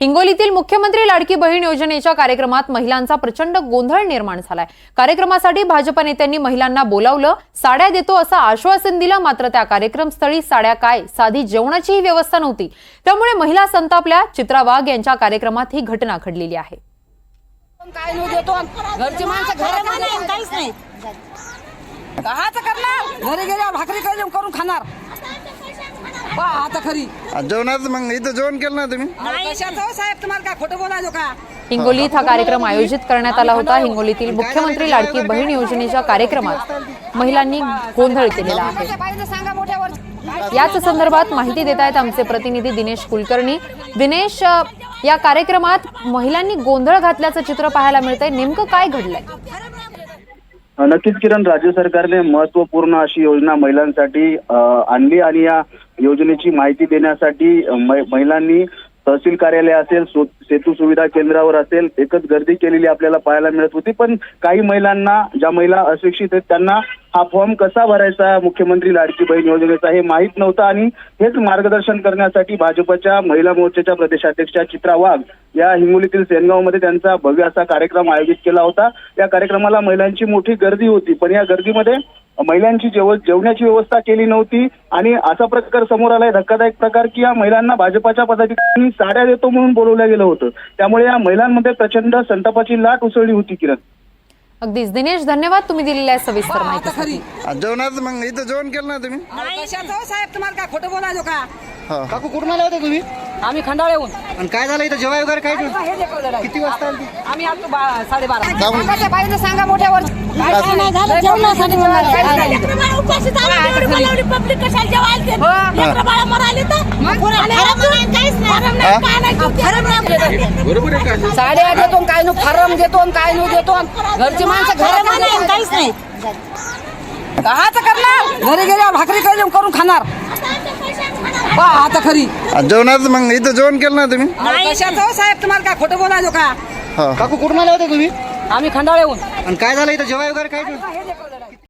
हिंगोलीतील मुख्यमंत्री लाडकी बहीण योजनेच्या कार्यक्रमात महिलांचा प्रचंड गोंधळ निर्माण झालाय. कार्यक्रमासाठी भाजप नेत्यांनी महिलांना बोलावलं साड्या देतो असं आश्वासन दिलं मात्र त्या कार्यक्रमस्थळी साड्या काय? साधी जेवणाचीही व्यवस्था नव्हती. त्यामुळे महिला संतापल्या चित्रा वाघ यांच्या कार्यक्रमात ही घटना घडलेली आहे. काय नाही देतो घरची माणसं घरात नाही काहीच नाही. काहाच करणार? घरी गेल्या भाकरी करून खाणार. पहा आता खरी. जेवणात मग इथं जेवण केलं ना तुम्ही? कशाचं हो साहेब? तुम्हाला काय खोटं बोलायचं का? हिंगोलीत हा कार्यक्रम आयोजित करण्यात आला होता. हिंगोलीतील मुख्यमंत्री लाडकी बहीण योजनेच्या कार्यक्रमात महिलांनी गोंधळ केलेला आहे. याच संदर्भात माहिती देत आहेत आमचे प्रतिनिधी दिनेश कुलकर्णी. दिनेश या कार्यक्रमात महिलांनी गोंधळ घातल्याचं चित्र पाहायला मिळतंय. नेमकं काय घडलंय? नक्कीच किरण राज्य सरकारने महत्त्वपूर्ण अशी योजना महिलांसाठी आणली आणि या योजनेची माहिती देण्यासाठी महिलांनी तहसील कार्यालय असेल सेतू सुविधा केंद्रावर असेल एकच गर्दी केलेली आपल्याला पाहायला मिळत होती. पण काही महिलांना ज्या महिला अशिक्षित आहेत त्यांना हा फॉर्म कसा भरायचा मुख्यमंत्री लाडकी बहीण योजनेचा हे माहीत नव्हतं. आणि हेच मार्गदर्शन करण्यासाठी भाजपच्या महिला मोर्चाच्या प्रदेशाध्यक्षा चित्रा वाघ या हिंगोलीतील सेनगावमध्ये त्यांचा भव्य असा कार्यक्रम आयोजित केला होता. या कार्यक्रमाला महिलांची मोठी गर्दी होती. पण या गर्दीमध्ये महिलांची जेव जेवण्याची व्यवस्था केली नव्हती आणि असा प्रकार समोर आलाय धक्कादायक प्रकार की या महिलांना भाजपाच्या पदाधिकाऱ्यांनी साड्या देतो म्हणून बोलवलं गेलं होतं. त्यामुळे या महिलांमध्ये प्रचंड संतापाची लाट उसळली होती किरण. अगदीच. दिनेश धन्यवाद. तुम्ही दिलेल्या सविस्तर पहा माहिती जेवणात मग इथं जेवण केलं ना तुम्ही? हो साहेब? तुम्हाला काय खोटं बोलायचं का? हा. काकू कुठून आले होते तुम्ही? आम्ही खंडाळेहून आणि काय झालं इथं? जेवाय वगैरे काय? हे. किती वाजता आली आम्ही आलो बा- साडेबारा. जाऊन. सांगा मोठ्यावर. काय नाही झालं? जेवणासाठी देत? आणि काय नु? फरम देतो काय नु देतो घरची माणसं घरात नाही काहीच नाही. काहाच करणार? घरी गेल्या भाकरी करून करून खाणार. पहा आता खरी. जेवणात मग इथं जेवण केलं ना तुम्ही? कशाचं हो साहेब? तुम्हाला काय खोटं बोलायचं का? हा. काकू कुठून आले होते तुम्ही? आम्ही खंडाळेहून. आणि काय झालं इथं? जेवाय वगैरे काय